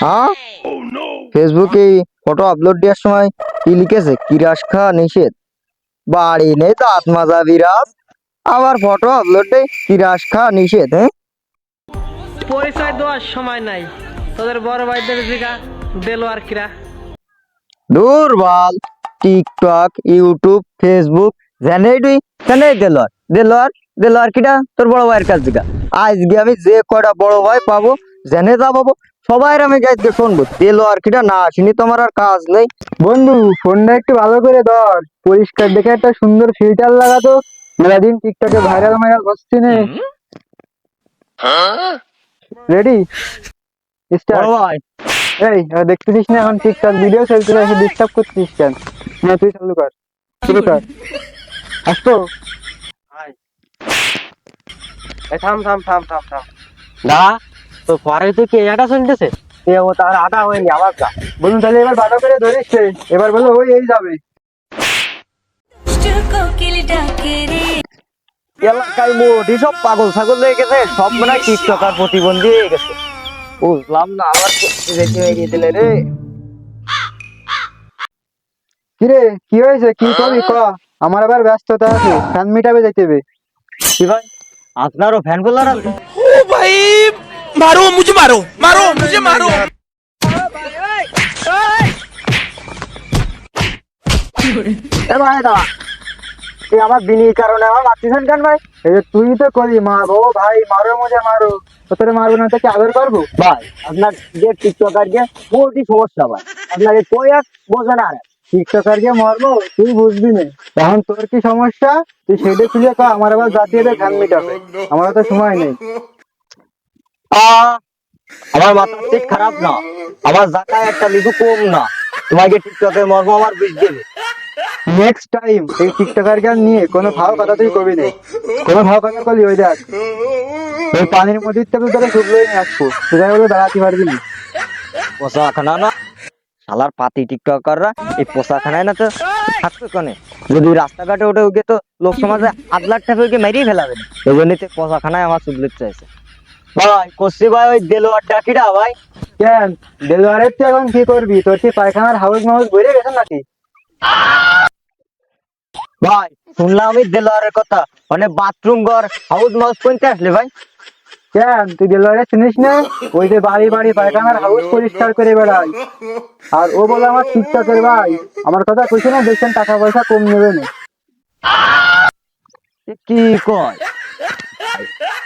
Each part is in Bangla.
হ্যাঁ? ফেসবুকে ফটো আপলোড দেওয়ার সময় কি লিখেছে? কিরাস খা নিষেধ। বাড়ি নেই তো আত্মা যা বিরাজ। আবার ফটো আপলোড দেয় কিরাস খা নিষেধ হ্যাঁ? পরিচয় দেওয়ার সময় নাই। তোদের বড় ভাইদের জিগা দেলো আর কিরা দুর্বল টিকটক ইউটিউব ফেসবুক জানেই তুই জানেই দেলোয়ার। দেলোয়ার দেলোয়ার কিটা তোর বড় ভাইয়ের কাছ থেকে আজকে আমি যে কয়টা বড় ভাই পাবো জেনে যা পাবো। সবাই আমি আজকে শুনব দেলোয়ার কিটা না আসিনি তোমার আর কাজ নেই। বন্ধু ফোনটা একটু ভালো করে ধর। পরিষ্কার দেখে একটা সুন্দর ফিল্টার লাগাতো মেলাদিন টিকটকে ভাইরাল ভাইরাল হচ্ছে নে। রেডি এই দেখতেছিস না এখন টিকটক ভিডিও চলছে এসে ডিস্টার্ব করছিস কেন? না তুই চালু কর। শুরু কর। আসতো? থাম থাম থাম থাম থাম। না তো পরে তো কে আটা চলতেছে? তার আটা হয়নি আবার বলুন তাহলে এবার ভালো করে ধরিস এবার বলল ওই এই যাবে। এলাকায় সব পাগল ছাগল হয়ে গেছে সব মানে টিকটক প্রতিবন্ধী হয়ে গেছে। বুঝলাম না আবার হয়ে রে। কিরে কি হয়েছে? কি করবি ক? আমার আবার ব্যস্ততা আছে ফ্যান মিটাবে যাইতে হবে। কি ভাই? আপনারও ফ্যান করলার ও ভাই! मारो मुझे मारो मारो मुझे मारो এ ভাই দাঁড়া তুই আমার বিনির কারণে আমার মারতেছেন কেন ভাই এই যে তুই তো করি মারো ভাই মারো মুঝে মারো তো তোরে মারবো না তো কি আদর করবো ভাই আপনার যে টিকটকার যে মোটি সমস্যা ভাই আপনাকে কই আর বোঝে না আর টিকটকার গিয়ে মারবো তুই বুঝবি না এখন তোর কি সমস্যা তুই সেটা খুলে কর আমার আবার জাতীয় ফ্যান মিটাবে আমার তো সময় নেই আহ, আমার মাথা ঠিক খারাপ না। আমার জায়গায় একটা লিখু কম না। তোমাকে টিকটকের মর্ম আমার বুঝ দেবে। নেক্সট টাইম এই টিকটকার গান নিয়ে কোনো ভালো কথা তুই কবি নেই কোনো ভালো কথা করলি ওই দেখ। ওই পানির মধ্যে শুকলোই নিয়ে আসব। বলে দাঁড়াতে পারবি না। না। শালার পাতি টিকটকাররা, এই না তো কনে? যদি রাস্তাঘাটে উঠে উঠে তো লোক সমাজে আধ লাখ টাকা মেরিয়ে ফেলাবে। এই জন্যই পোষাখানায় আমার সুবলিত চাইছে। ভাই কষি ভাই ওই দেলোয়ার ডাকিটা ভাই? কেন? ডেলিভারের তুই এখন কি করবি? তোর কি পায়খানার হাউস মাউস গেছে নাকি? ভাই শুনলাম আমি দেলোয়ারের কথা। মানে বাথরুম ঘর হাউস মাউস কোনতে আসলে ভাই? কেন? তুই ডেলিভারে চিনিস না? ওই যে বাড়ি বাড়ি পায়খানার হাউস পরিষ্কার করে বেড়াই। আর ও বলে আমার টিকটকের ভাই। আমার কথা কইছে না দেখছেন টাকা পয়সা কম নেবে না। কি কয়?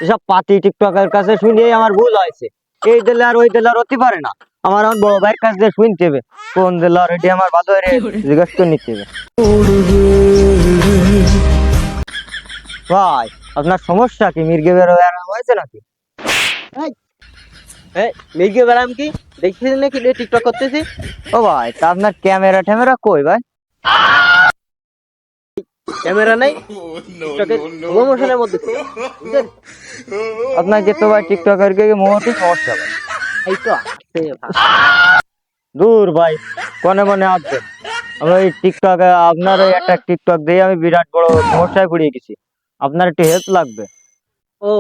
এসব পাতি টিকটকের কাছে শুনে আমার ভুল হয়েছে। এই দেলার ওই দেলার হতে পারে না। আমার আমার বড় ভাইয়ের কাছ দিয়ে শুনতে হবে। কোন দেলার এটি আমার বাদরে জিজ্ঞেস করে নিতে হবে। ভাই আপনার সমস্যা কি? মির্গে বের হয়ে হয়েছে নাকি? মির্গে বেড়াম কি? দেখছিস নাকি? টিকটক করতেছি? ও ভাই তা আপনার ক্যামেরা ট্যামেরা কই ভাই? ক্যামেরা নাই? টিকটকের প্রমোশনের মধ্যে? আপনাকে তো ভাই টিকটকের কে মোহতি সমস্যা ভাই এই তো দূর ভাই কনে মনে আসবে আমি ওই টিকটক আপনার ওই একটা টিকটক দিয়ে আমি বিরাট বড় সমস্যায় পড়িয়ে গেছি। আপনার একটু হেল্প লাগবে। ও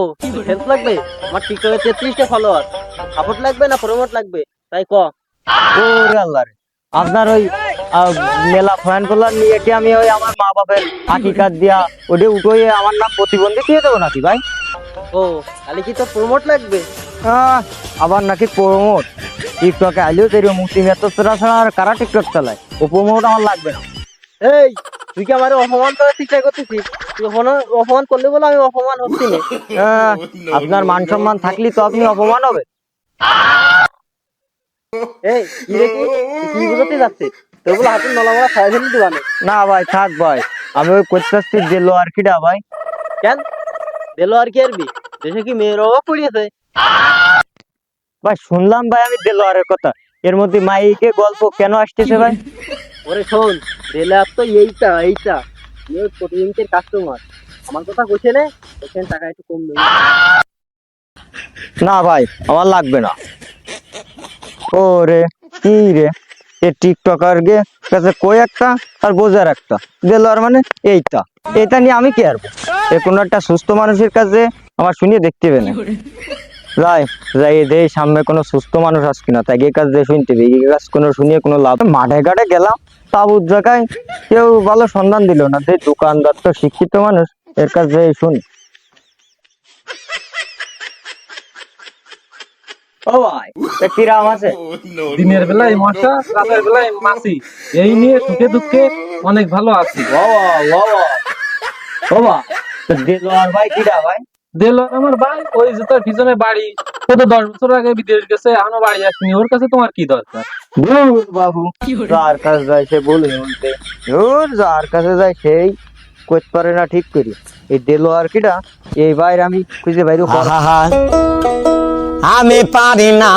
হেল্প লাগবে? আমার টিকটকে তেত্রিশটা ফলোয়ার সাপোর্ট লাগবে না প্রমোট লাগবে? তাই ক? ওরে আল্লাহ আপনার ওই মেলা ফ্যান কলার নিয়ে কি আমি ওই আমার মা বাপের হাকিকাত দিয়া ওটা উঠোই আমার নাম প্রতিবন্ধী দিয়ে দেবো নাকি ভাই? ও তাহলে কি তো প্রমোট লাগবে? আবার নাকি প্রমোট টিকটকে আইলেও তেরি মুসলিম এত ছাড়া আর কারা টিকটক চালায়? ও প্রমোট আমার লাগবে না। এই তুই কি আমার অপমান করার চেষ্টা করতেছিস? অপমান করলে বলে আমি অপমান হচ্ছি না। আপনার মান সম্মান থাকলে তো আপনি অপমান হবে এই কি বুঝতে যাচ্ছে তোর বলে হাতের নলামলা খাই ফেলি দিবানে না ভাই থাক ভাই। আমি ওই আসছি দিল আর কিটা ভাই। কেন? দিলো আর কি আরবি দেশে কি মেয়ের অভাব পড়িয়েছে? ভাই শুনলাম ভাই আমি দেলোয়ারের কথা। এর মধ্যে মাইকে গল্প কেন আসতেছে ভাই? ওরে শোন দিলে আর তো এইটা এইটা। ওই প্রতিদিনকের কাস্টমার আমার কথা কইছে না এখানে টাকা একটু কম দেবে না ভাই আমার লাগবে না। ও রে কি রে? এ টিকটকার গে কাছে কই একটা আর বোঝার একটা। দেলোয়ার মানে এইটা। এটা নিয়ে আমি এ কোনো একটা সুস্থ মানুষের কাছে আমার শুনিয়ে দেখতে হবে না। যাই যাই দেই সামনে কোনো সুস্থ মানুষ আস কিনা? তাই এই কাজ দিয়ে শুনতে হবে। এই কাজ কোনো শুনিয়ে কোনো লাভ মাঠে ঘাটে গেলাম তাবুর জায়গায় কেউ ভালো সন্ধান দিল না। যে দোকানদার তো শিক্ষিত মানুষ এর যে শুনি। ও ভাই কিরাম আছে? দিনের বেলায় মশা রাতের বেলায় মাছি। এই নিয়ে সুখে দুঃখে অনেক ভালো আছি। বাবা বাবা। বাবা তো দিল আর ভাই কিরা ভাই? দিল আমার ভাই ওই যে তোর পিছনে বাড়ি। ও তো দশ বছর আগে বিদেশ গেছে এখনও বাড়ি আসেনি। ওর কাছে তোমার কি দরকার? ধুর বাবু যার কাছে যায় সে বলে বলতে ধুর যার কাছে যায় সেই করতে পারে না ঠিক করি এই দিল আর কিটা এই বাইরে আমি খুঁজে বাইরে আমি পারি না